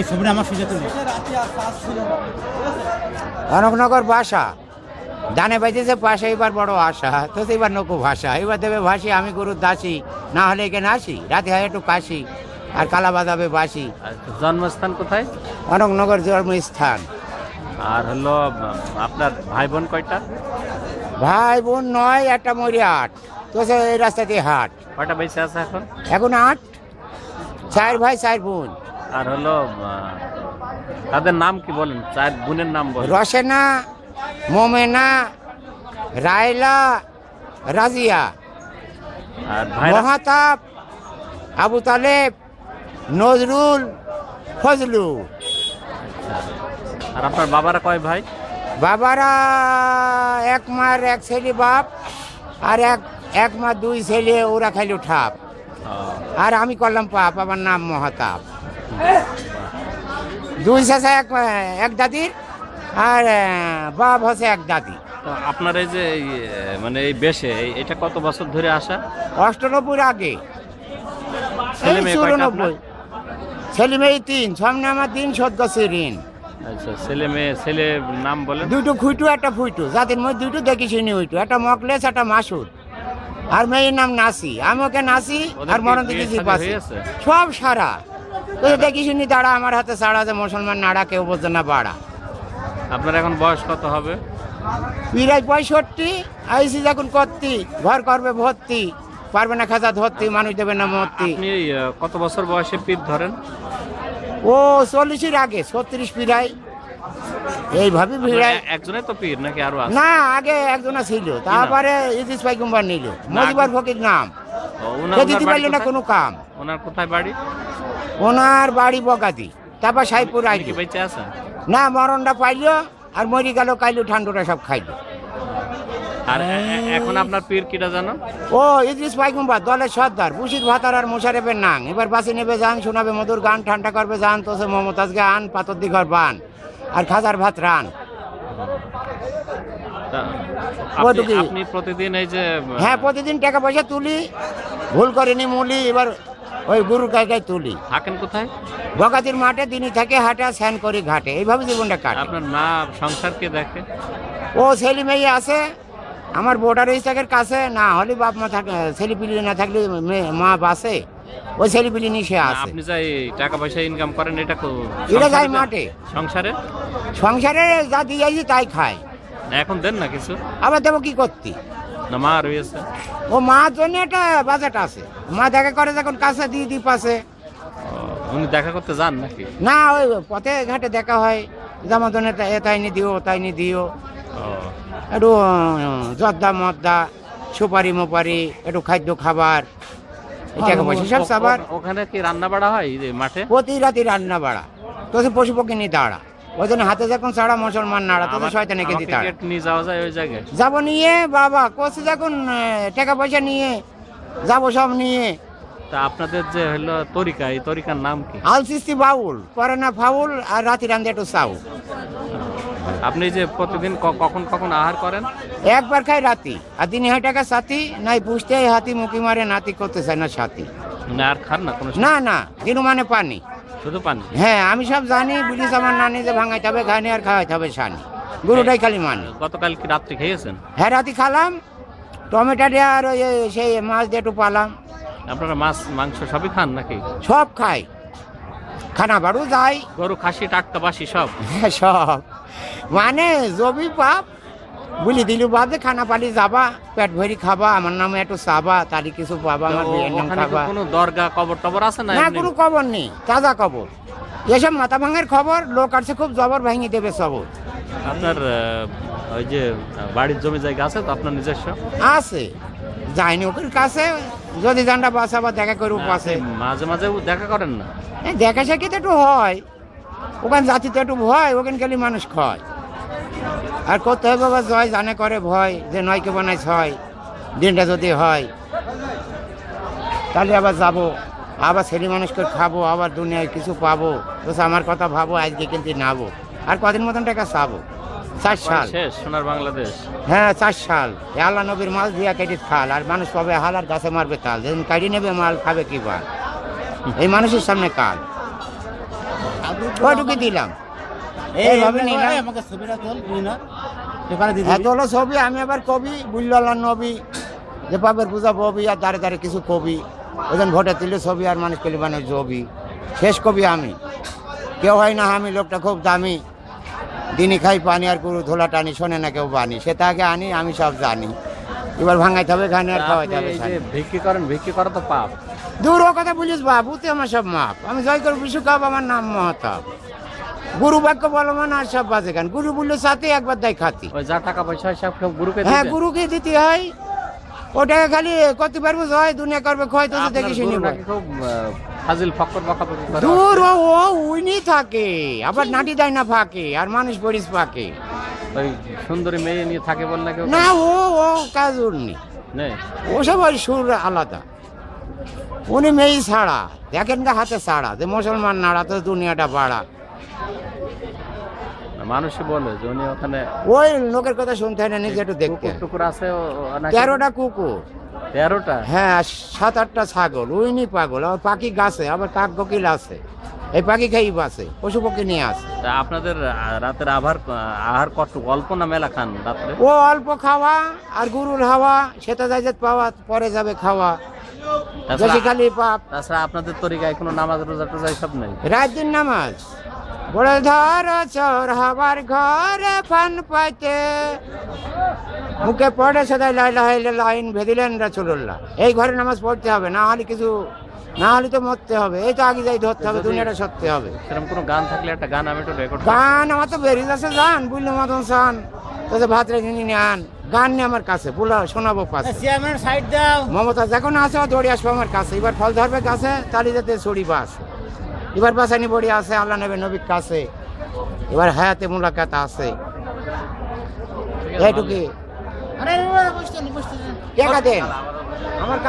এই ছবিটা আমার সুযোগ তুলি। অনকনগর ভাষা। ডানে বাইতেছে পাশে এবার বড় আশা তো এবার নকু ভাষা। এবার দেবে ভাসি আমি গরুর দাসি। না হলে এখানে আসি। রাতে হয় একটু কাশি। আর কালা বাজাবে বাসি জন্মস্থান কোথায়? অনকনগর জন্মস্থান। আর হলো আপনার ভাই বোন কয়টা? ভাই বোন নয় একটা মরি আট। তো এই রাস্তাতে হাট। কয়টা বেঁচে আছে এখন? এখন আট। চার ভাই চার বোন। আর হলো তাদের নাম কি বলেন? চার বোনের নাম বলেন। রসেনা মোমেনা রায়লা রাজিয়া। আর ভাই মহাতাব আবু তালেব নজরুল ফজলু। আর আপনার বাবারা কয় ভাই? বাবারা এক মার এক ছেলে বাপ আর এক এক মা দুই ছেলে ওরা খাইল ঠাপ। আর আমি করলাম পাপ আমার নাম মহাতাব। দুই শেষে এক এক দাদির আর বাপ হচ্ছে এক দাদি। আপনার এই যে মানে এই বেশে এটা কত বছর ধরে আসা? অষ্টানব্বই আগে। চুরানব্বই। ছেলে মেয়ে তিন সামনে আমার তিন ঋণ। আচ্ছা ছেলে মেয়ে ছেলে নাম বলেন। দুটো খুইটু একটা ফুইটু যাদের মধ্যে দুটো দেখি চিনি হইটু একটা মকলেস একটা মাসুদ। আর মেয়ের নাম নাসি। আমি ওকে নাসি আর মরণ দেখেছি? সব সারা। তো দেখি শুনি দাঁড়া আমার হাতে সারা যে মুসলমান নাড়া কেউ বোঝে না বাড়া। আপনার এখন বয়স কত হবে? পিরাই পঁয়ষট্টি আইসি যখন করতি ঘর করবে ভর্তি পারবে না খাজা ধরতি মানুষ দেবে না মূর্তি। আপনি কত বছর বয়সে পিঠ ধরেন? ও চল্লিশের আগে ছত্রিশ পিরাই এইভাবে ভিড়াই একজনে তো পীর নাকি আরও আছে? না আগে একজনা ছিল তারপরে ইদিস পাইকুম্বার নিল। মজিবার ফকির নাম। ও, দিতে না? কোনো কাম। ওনার কোথায় বাড়ি? ওনার বাড়ি বগাদি তারপর সাইপুর আইল না মরণটা পাইলো আর মরি গেল কাইলো ঠান্ডুটা সব খাইলো। আর এখন আপনার পীর কিটা জানো? ও ইদ্রিস পাইকুম্বার দলের সর্দার বুশিদ ভাতার আর মোশারেফের নাং। এবার বাসে নেবে যান শোনাবে মধুর গান ঠান্ডা করবে যান তো সে মমতাজ গান পাতর দিঘর বান আর খাজার ভাত রান? আপনি প্রতিদিন এই যে হ্যাঁ প্রতিদিন টাকা পয়সা তুলি ভুল করিনি মুলি এবার ওই গুরু কাকায় তুলি। থাকেন কোথায়? বগাতির মাঠে দিনই থাকে হাটে স্যান করি ঘাটে। এইভাবে জীবনটা কাটে। আপনার মা সংসারকে দেখে? ও ছেলে মেয়ে আছে আমার ভোটার রেজিস্টারের কাছে না হলে বাপ মা থাকে ছেলে পিলি না থাকলে মেয়ে- মা বাসে। ওই ছেলে পিলি নিয়ে সে আছে আপনি যাই টাকা পয়সা ইনকাম করেন এটা কো- এটা সংসারে যায় দেন? মাঠে। সংসারে? সংসারে যা দিয়েছি তাই খায়। এখন দেন না কিছু? আবার দেবো কি করতি? না মা রয়েছে ও মার জন্য একটা বাজেট আছে। মা দেখা করে যখন কাছে দিয়ে দি পাশে উনি দেখা করতে যান নাকি? না ওই পথে ঘাটে দেখা হয়। যেমন জন্য এটাই নি দিও ওটাই নি দিও। একটু জর্দা মদ্দা সুপারি মোপারি একটু খাদ্য খাবার টাকা পয়সা সব ও- ওখানে কি রান্না বাড়া হয় মাঠে? প্রতি রাতে রান্না বাড়া। তো পশু পক্ষী নিয়ে দাঁড়া। ওই জন্য হাতে যখন ছাড়া মুসলমান নাড়া তো শয়তানে আমাকে তাড়া নিয়ে যাওয়া যায় ওই জায়গায়। যাব নিয়ে বাবা কোচে যখন টাকা পয়সা নিয়ে যাব সব নিয়ে। তা আপনাদের যে হলো তরিকা এই তরিকার নাম কি? আলসিস্তি বাউল করে না ফাউল আর রাতে রান্ধে একটু চাউল আপনি যে প্রতিদিন কখন কখন আহার করেন? একবার খাই রাতি আর দিনে হয় টাকা সাথী নাই পুষতে হাতি মুখি মারে নাতি করতে চায় না সাথী না আর খান না কোনো না না দিনু মানে পানি। শুধু পানি হ্যাঁ আমি সব জানি বিলিস আমার নানি যে ভাঙাইতে হবে খাইনি আর খাওয়াইতে হবে সানি গরুটাই খালি মানি। গতকাল কি রাত্রে খেয়েছেন? হ্যাঁ রাতি খালাম টমেটো দিয়ে আর ওই সেই মাছ দিয়ে একটু পালাম। আপনারা মাছ মাংস সবই খান নাকি? সব খাই। খানা বাড়ু যাই। গরু খাসি টাটকা বাসি সব? হ্যাঁ, সব। মানে জবি পাপ বলি দিলু বাদে খানা পালি যাবা পেট ভরি খাবা আমার নামে একটু চাবা তারি কিছু পাবা আমার তো বিয়ের নাম খাবা কোনো দরগা কবর টবর আছে না না কোনো খবর নেই তাজা খবর এসব মাথা ভাঙের খবর লোক আসছে খুব জবর ভাঙি দেবে সবর। আপনার ওই যে বাড়ির জমি জায়গা আছে তো আপনার নিজস্ব? আছে যায়নি ওকে কাছে যদি জানটা বাসা বা দেখা করে পাশে। মাঝে মাঝে দেখা করেন না? দেখা সাক্ষী তো একটু হয় ওখানে জাতিতে একটু ভয় ওখানে খালি মানুষ খয়। আর করতে হবে বাবা জয় জানে করে ভয় যে নয়কে বানাই ছয় দিনটা যদি হয়। তাহলে আবার যাব আবার ছেলে মানুষকে খাব আবার দুনিয়ায় কিছু পাবো। তো আমার কথা ভাবো আজকে কিন্তু নাবো। আর কদিন মতন টাকা চাবো? চার সাল। সোনার বাংলাদেশ। হ্যাঁ চার সাল। আল্লাহ নবীর মাল দিয়া কেটে খাল আর মানুষ পাবে হাল আর গাছে মারবে তাল। যেদিন কাটি নেবে মাল খাবে কি বার? এই মানুষের সামনে কাল। ওইটুকু দিলাম। আমাকে ছবিটা তোল না হলো ছবি আমি আবার কবি বুল্লাল্লাহ নবী যে পাপের পূজা ববি আর দাঁড়ে দাঁড়ে কিছু কবি। ওজন ভোটে তুলে ছবি আর মানুষ কলিবানের ছবি। শেষ কবি আমি। কেউ হয় না আমি লোকটা খুব দামি। দিনই খাই পানি আর গরু ধোলা টানি শোনে না কেউ বানি সে তাকে আনি আমি সব জানি। এবার ভাঙাইতে হবে খানি আর খাওয়াইতে হবে। ভিক্ষি করেন ভিক্ষি করা তো পাপ। দূর ও কথা বলিস বাবু তুই আমার সব মাপ। আমি জয় করে বিশু কাপ আমার নাম মহতাব গুরু বাক্য বলো মানে আর সব বাজে গান। গুরু বললে সাথে একবার দেয় খাতি। ওই যা টাকা পয়সা সব সব গুরুকে হ্যাঁ দিবেন? গুরুকে দিতে হয়। ওটাকে খালি করতে পারব হয় দুনিয়া করবে ক্ষয় তো আপনার দেখি শুনি গুরু নাকি খুব আহ, ফাজিল ফক্কর বকাবকি করে দূর ও ও উইনি থাকে। আবার নাটি দেয় না ফাঁকে আর মানুষ পড়িস ফাঁকে। ওই সুন্দরী মেয়ে নিয়ে থাকে বল না কেউ না ও ও কাজ ওর নেই। ওসব ওই সুর আলাদা। উনি মেয়ে ছাড়া দেখেন গা হাতে ছাড়া যে মুসলমান নাড়া তো দুনিয়াটা বাড়া। মানুষই বলে যে উনি ওখানে ওই লোকের কথা শুনতে হয় না নিজে একটু দেখতে। কুকুর আছে তেরোটা কুকুর। তেরোটা? হ্যাঁ সাত আটটা ছাগল উইনি পাগল আবার পাখি গাছে আবার কাক কোকিল আছে। এই পাখি বাসে পশু পক্ষী নিয়ে আসে। আপনাদের রাতের আহার আহার কত অল্প না মেলা খান রাত্রে? ও অল্প খাওয়া আর গরুর হাওয়া সেটা যাই যে পাওয়া পরে যাবে খাওয়া। তাছাড়া বেশি খালি পাপ। তাছাড়া আপনাদের তরিকায় কোনো নামাজ রোজা টোজা সব নেই? রাত দিন নামাজ। বড় ধর চোর হবার ঘরে ফান পাইতে। মুখে পড়ে সদাই লাইলা হাইলে লাইন ভেদিলেন রাসুল্লাহ এই ঘরে নামাজ পড়তে হবে না হলে কিছু না হলে তো মরতে হবে। এই তো আগে যাই ধরতে হবে দুনিয়াটা সরতে হবে। সেরকম কোনো গান থাকলে একটা গান আমি একটু রেকর্ড গান আমার তো বেরিয়ে যাচ্ছে গান বুঝলে মতন সান। তোদের ভাত রেখে নিয়ে আন। গান নিয়ে আমার কাছে বলো শোনাবো পাশে চেয়ারম্যান সাইড দাও। মমতা যখন আসে দৌড়ে আসবে আমার কাছে। এবার ফল ধরবে গাছে তালি যাতে ছড়ি বাস এবার বাসানি বড়ি আছে আল্লাহ নবী নবীর কাছে। এবার হায়াতে মুলাকাত আছে। এইটুকি আরে বসতে বসতে কে দেন। আমার কাছে